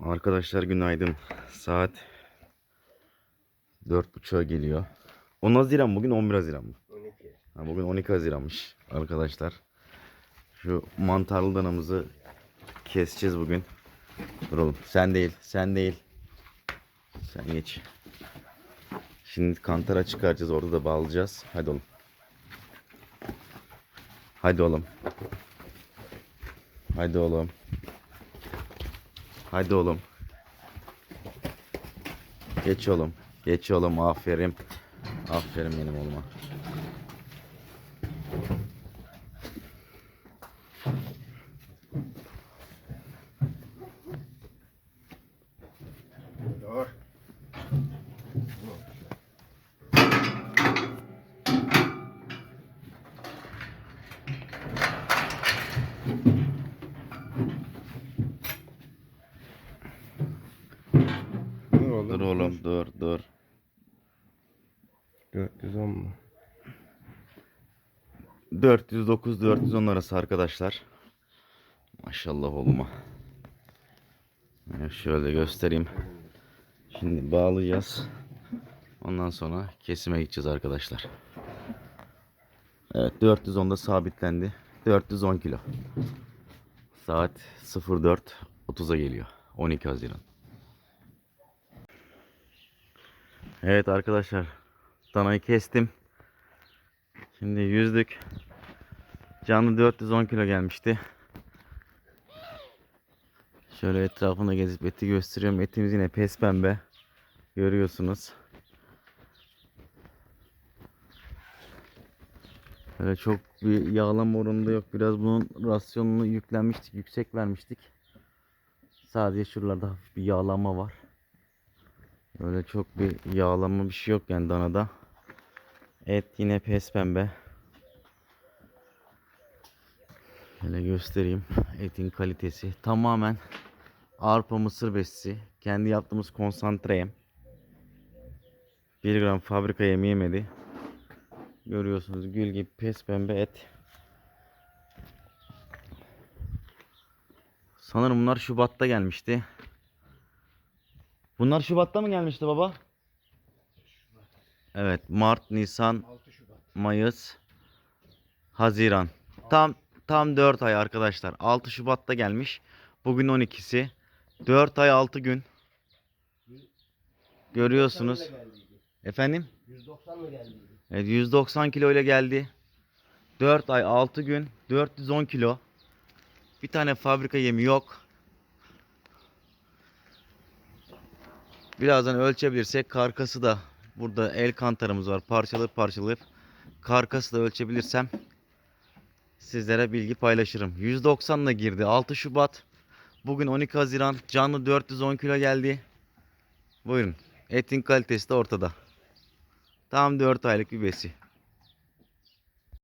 Arkadaşlar günaydın. Saat 4.30'a geliyor. 10 Haziran bugün 11 Haziran mı? 12. Ha, bugün 12 Haziran'mış arkadaşlar. Şu mantarlı danamızı keseceğiz bugün. Dur oğlum sen değil sen değil. Sen geç. Şimdi kantara çıkaracağız orada da bağlayacağız. Hadi oğlum. Hadi oğlum. Hadi oğlum. Hadi oğlum. Geç oğlum. Geç oğlum aferin. Aferin benim oğluma. Dur. Oğlum. Dur oğlum dur dur. 410 mu? 409 410 arası arkadaşlar. Maşallah oğluma. Şöyle göstereyim. Şimdi bağlayacağız. Ondan sonra kesime gideceğiz arkadaşlar. Evet 410'da sabitlendi. 410 kilo. Saat 04.30'a geliyor. 12 Haziran. Evet arkadaşlar. Danayı kestim. Şimdi yüzdük. Canlı 410 kilo gelmişti. Şöyle etrafını gezip eti gösteriyorum. Etimiz yine pes pembe. Görüyorsunuz. Böyle çok bir yağlama oranında yok. Biraz bunun rasyonunu yüklenmiştik. Yüksek vermiştik. Sadece şuralarda hafif bir yağlama var. Öyle çok bir yağlama bir şey yok yani danada. Et yine pes pembe. Şöyle göstereyim. Etin kalitesi tamamen arpa mısır besisi. Kendi yaptığımız konsantre. 1 gram fabrika yemi yemedi. Görüyorsunuz gül gibi pes pembe et. Sanırım bunlar Şubat'ta gelmişti. Bunlar Şubat'ta mı gelmişti baba? Evet, Mart, Nisan, 6 Şubat. Mayıs, Haziran. Tam tam 4 ay arkadaşlar. 6 Şubat'ta gelmiş. Bugün 12'si. 4 ay 6 gün. Görüyorsunuz. 190 mı geldiydi? Efendim? 190 mı geldiydi? Evet 190 kilo ile geldi. 4 ay 6 gün 410 kilo. Bir tane fabrika yemi yok. Birazdan ölçebilirsek karkası da burada el kantarımız var. Parçalı parçalayıp karkası da ölçebilirsem sizlere bilgi paylaşırım. 190 ile girdi. 6 Şubat. Bugün 12 Haziran. Canlı 410 kilo geldi. Buyurun. Etin kalitesi de ortada. Tam 4 aylık bir besi.